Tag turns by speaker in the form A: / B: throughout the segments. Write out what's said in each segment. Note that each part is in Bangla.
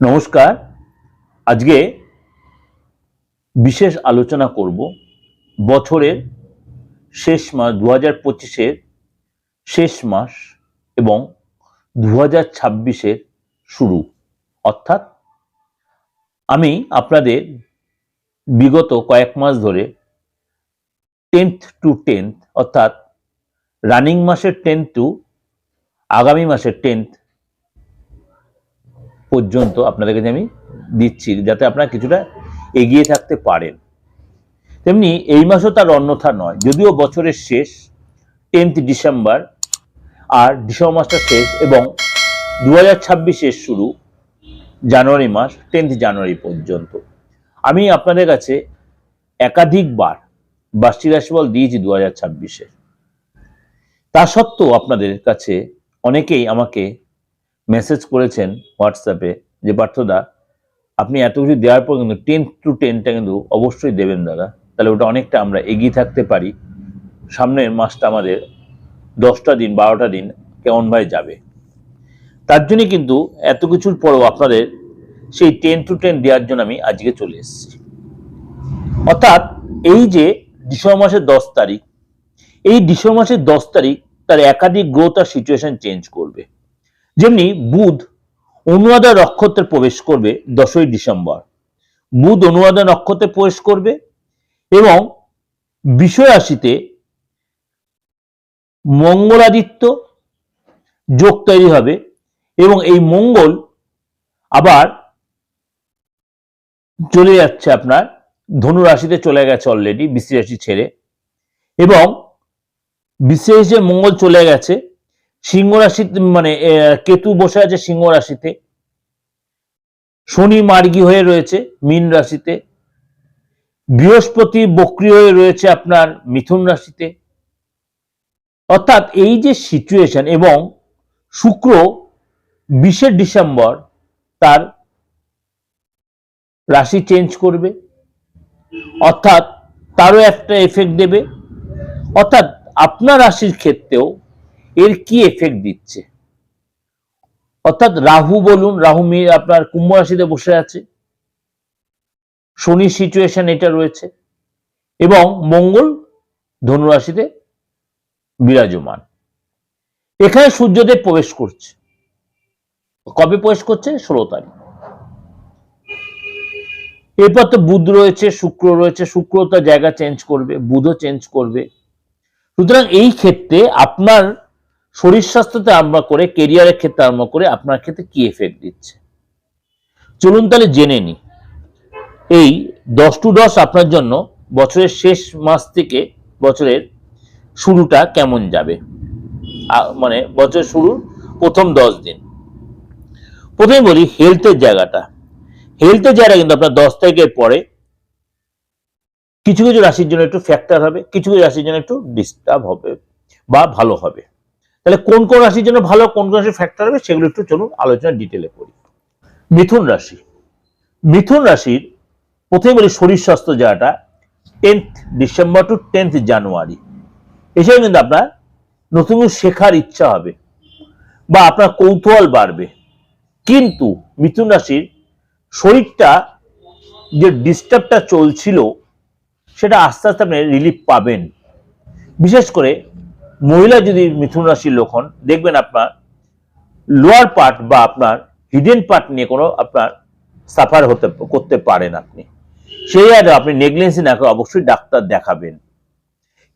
A: নমস্কার। আজকে বিশেষ আলোচনা করব বছরের শেষ মাস দু হাজার পঁচিশের শেষ মাস এবং দু হাজার ছাব্বিশের শুরু। অর্থাৎ আমি আপনাদের বিগত কয়েক মাস ধরে টেন্থ টু টেন্থ অর্থাৎ রানিং মাসের টেন্থ টু আগামী মাসের টেন্থ পর্যন্ত আপনাদের কাছে আমি দিচ্ছি, যাতে আপনারা কিছুটা এগিয়ে থাকতে পারেন। তেমনি এই মাসও তার অন্যথা নয়, যদিও বছরের শেষ, টেন্থ ডিসেম্বর, আর ডিসেম্বর মাসটা শেষ এবং দু হাজার ছাব্বিশের শুরু জানুয়ারি মাস, টেন্থ জানুয়ারি পর্যন্ত। আমি আপনাদের কাছে একাধিকবার বার্ষিক রাশিফল দিয়েছি দু হাজার ছাব্বিশে। তা সত্ত্বেও আপনাদের কাছে অনেকেই আমাকে মেসেজ করেছেন হোয়াটসঅ্যাপে যে, পার্থদা, আপনি এত কিছু দেওয়ার পর কিন্তু টেন টু টেনটা কিন্তু অবশ্যই দেবেন দাদা। তাহলে ওটা অনেকটা আমরা এগিয়ে থাকতে পারি। সামনের মাসটা আমাদের দশটা দিন, বারোটা দিন কেমন ভাই যাবে? তার জন্য কিন্তু এত কিছুর পরও আপনাদের সেই টেন টু টেন দেওয়ার জন্য আমি আজকে চলে এসেছি। অর্থাৎ এই যে ডিসেম্বর মাসের দশ তারিখ, এই ডিসেম্বর মাসের দশ তারিখ তার একাধিক গ্রোথ আর সিচুয়েশন চেঞ্জ করবে। যেমনি বুধ অনুরাধা নক্ষত্রে প্রবেশ করবে দশই ডিসেম্বর। বুধ অনুরাধা নক্ষত্রে প্রবেশ করবে এবং বিষয় রাশিতে মঙ্গলাদিত্য যোগ তৈরি হবে এবং এই মঙ্গল আবার চলে যাচ্ছে আপনার ধনু রাশিতে চলে গেছে অলরেডি বৃশ্চিক রাশি ছেড়ে এবং বিশেষ যে মঙ্গল চলে গেছে। সিংহ রাশিতে মানে কেতু বসে আছে সিংহ রাশিতে শনি মার্গী হয়ে রয়েছে মীন রাশিতে। বৃহস্পতি বক্রি হয়ে রয়েছে আপনার মিথুন রাশিতে। অর্থাৎ এই যে সিচুয়েশন এবং শুক্র বিশে ডিসেম্বর তার রাশি চেঞ্জ করবে। অর্থাৎ তারও একটা এফেক্ট দেবে। অর্থাৎ আপনার রাশির ক্ষেত্রেও এর কি এফেক্ট দিচ্ছে? অর্থাৎ রাহু বলুন, রাহু মি আপনার কুম্ভ রাশিতে বসে আছে। শনি সিচুয়েশন এটা রয়েছে এবং মঙ্গল ধনুরাশিতে বিরাজমান। এখানে সূর্যদেব প্রবেশ করছে। কবে প্রবেশ করছে? ষোলো তারিখ। এরপর তো বুধ রয়েছে, শুক্র রয়েছে, শুক্র তার জায়গা চেঞ্জ করবে, বুধও চেঞ্জ করবে। সুতরাং এই ক্ষেত্রে আপনার শরীর স্বাস্থ্যতে আরম্ভ করে কেরিয়ারের ক্ষেত্রে আরম্ভ করে আপনার ক্ষেত্রে কি এফেক্ট দিচ্ছে? চলুন তাহলে জেনে নি। এই দশ টু দশ আপনার জন্য বছরের শেষ মাস থেকে বছরের শুরুটা কেমন যাবে? মানে বছরের শুরুর প্রথম দশ দিন। প্রথমে বলি হেলথের জায়গাটা। হেলথের জায়গা কিন্তু আপনার দশ তারিখের পরে কিছু কিছু রাশির জন্য একটু ফ্যাক্টর হবে, কিছু কিছু রাশির জন্য একটু ডিস্টার্ব হবে বা ভালো হবে। তাহলে কোন কোন রাশির জন্য ভালো, কোন কোন রাশির ফ্যাক্টর হবে সেগুলো একটু চলুন আলোচনা ডিটেলে করি মিথুন রাশি। মিথুন রাশির প্রথমে বলি শরীর স্বাস্থ্য জায়গাটা tenth December to tenth January এসব কিন্তু আপনার নতুন শেখার ইচ্ছা হবে বা আপনার কৌতূহল বাড়বে। কিন্তু মিথুন রাশির শরীরটা যে ডিস্টার্বটা চলছিল, সেটা আস্তে আস্তে আপনি রিলিফ পাবেন। বিশেষ করে মহিলা যদি মিথুন রাশির লোক হন, দেখবেন আপনার লোয়ার পার্ট বা আপনার হিডেন পার্ট নিয়ে কোনো আপনার সাফার হতে, করতে পারেন আপনি। সেই জায়গায় আপনি নেগলেন্সি না করে অবশ্যই ডাক্তার দেখাবেন।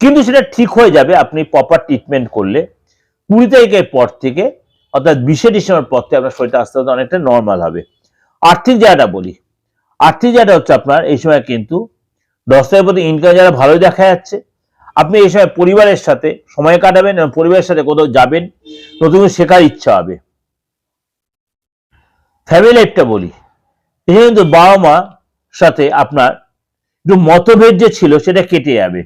A: কিন্তু সেটা ঠিক হয়ে যাবে, আপনি প্রপার ট্রিটমেন্ট করলে কুড়ি তারিখের পর থেকে, অর্থাৎ বিশে ডিসেম্বর পর থেকে আপনার শরীরটা আস্তে আস্তে অনেকটা নর্মাল হবে। আর্থিক জায়গাটা বলি। আর্থিক জায়গাটা হচ্ছে আপনার এই সময় কিন্তু দশ তারিখ প্রতি ইনকাম যারা ভালোই দেখা যাচ্ছে আপনি এই সময় পরিবারের সাথে সময় কাটাবেন এবং পরিবারের সাথে কোথাও যাবেন, নতুন শেখার ইচ্ছা হবে। ফ্যামিলি লাইফটা বলি, এখানে কিন্তু বাবা মা সাথে আপনার একটু মতভেদ যে ছিল সেটা কেটে যাবে।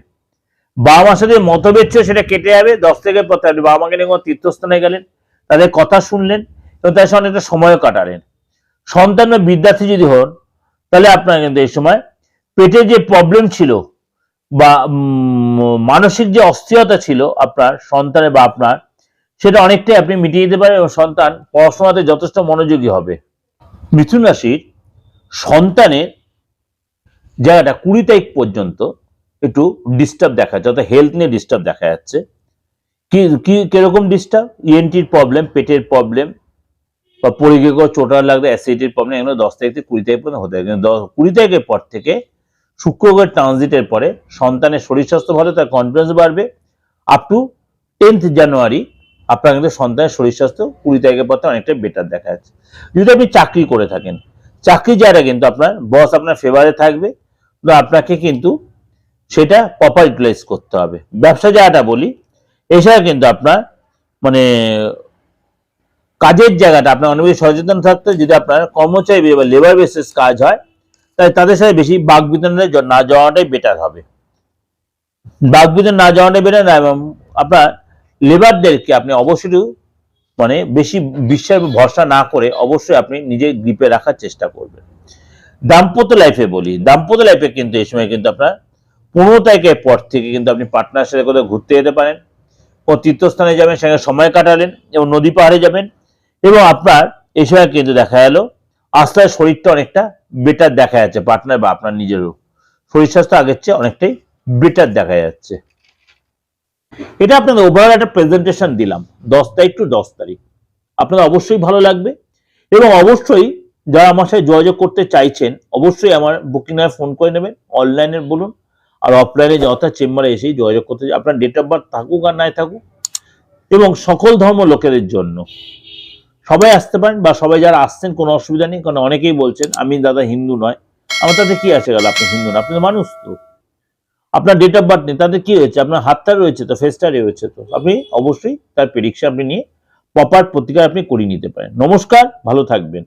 A: বাবা মার সাথে মতভেদ ছিল সেটা কেটে যাবে। দশ থেকে আপনি বাবা মাকে নিয়ে কোনো তীর্থস্থানে গেলেন, তাদের কথা শুনলেন এবং তাদের সঙ্গে একটা সময়ও কাটালেন। সন্তান বা বিদ্যার্থী যদি হন, তাহলে আপনার কিন্তু এই সময় পেটের যে প্রবলেম ছিল বা মানসিক যে অস্থিরতা ছিল আপনার, সন্তানের বা আপনার, সেটা অনেকটাই আপনি মিটিয়ে দিতে পারেন এবং সন্তান পড়াশোনাতে যথেষ্ট মনোযোগী হবে। মিথুন রাশির সন্তানের জায়গাটা কুড়ি তারিখ পর্যন্ত একটু ডিস্টার্ব দেখা যাচ্ছে, অর্থাৎ হেলথ নিয়ে ডিস্টার্ব দেখা যাচ্ছে। কি কি, কীরকম ডিস্টার্ব ইএনটির প্রবলেম পেটের প্রবলেম বা পরিগে চোটার লাগলে অ্যাসিডিটির প্রবলেম এগুলো দশ তারিখ থেকে কুড়ি তারিখ পর্যন্ত হতে কিন্তু কুড়ি তারিখের পর থেকে শুক্রবার ট্রানজিটের পরে সন্তানের শরীর স্বাস্থ্য ভালো, তার কনফিডেন্স বাড়বে। আপ টু টেন্থ জানুয়ারি আপনার কিন্তু সন্তানের শরীর স্বাস্থ্য কুড়ি তারিখের পর অনেকটা বেটার দেখা যাচ্ছে। যদি আপনি চাকরি করে থাকেন, চাকরি জায়গা কিন্তু আপনার বস আপনার ফেভারে থাকবে, তো আপনাকে কিন্তু সেটা প্রপার ইউটিলাইজ করতে হবে। ব্যবসা জায়গাটা বলি, এছাড়া কিন্তু আপনার মানে কাজের জায়গাটা, আপনার অনেক সচেতন থাকতে যদি আপনার কর্মচারী বা লেবার বেসিস কাজ হয় তাই তাদের সাথে বেশি বাঘ বিতরণে না যাওয়াটাই বেটার হবে। বাঘ বিতরণ না যাওয়াটাই বেটার না এবং আপনার লেবারদেরকে আপনি অবশ্যই মানে বেশি বিশ্বাস ভরসা না করে অবশ্যই আপনি নিজে গ্রিপে রাখার চেষ্টা করবেন। দাম্পত্য লাইফে বলি, দাম্পত্য লাইফে কিন্তু এই সময় কিন্তু আপনার পনেরো তারিখের পর থেকে কিন্তু আপনি পার্টনার সাথে কোথাও ঘুরতে যেতে পারেন ও তীর্থস্থানে যাবেন, সেখানে সময় কাটালেন এবং নদী পাহাড়ে যাবেন এবং আপনার এই সময় কিন্তু দেখা গেল আস্তে শরীরটা অনেকটা বেটার দেখা যাচ্ছে পার্টনার বা আপনার নিজেরও। শরীর স্বাস্থ্য আগের চেয়ে অনেকটাই বেটার দেখা যাচ্ছে। এটা আপনাদের ওভারঅল একটা প্রেজেন্টেশন দিলাম, দশ তারিখ টু দশ তারিখ। আপনাদের অবশ্যই ভালো লাগবে এবং অবশ্যই যারা আমার সাথে যোগাযোগ করতে চাইছেন, অবশ্যই আমার বুকিং এ ফোন করে নেবেন অনলাইনে বলুন আর অফলাইনে অর্থাৎ চেম্বারে এসেই যোগাযোগ করতে আপনার ডেট অফ বার্থ থাকুক আর নাই থাকুক এবং সকল ধর্ম লোকেদের জন্য। সবাই আসতে পারেন বা সবাই যারা আসছেন, কোনো অসুবিধা নেই, কারণ অনেকেই বলছেন, আমি দাদা হিন্দু নয়। আমার তাতে কি আছে গেল? আপনি হিন্দু না আপনি তো মানুষ তো। আপনার ডেট অফ বার্থ নেই, তাতে কি হয়েছে? আপনার হাতটা রয়েছে তো ফেসটা রয়েছে তো। আপনি অবশ্যই তার প্রেডিকশন আপনি নিয়ে প্রপার প্রতিকার আপনি করিয়ে নিতে পারেন। নমস্কার, ভালো থাকবেন।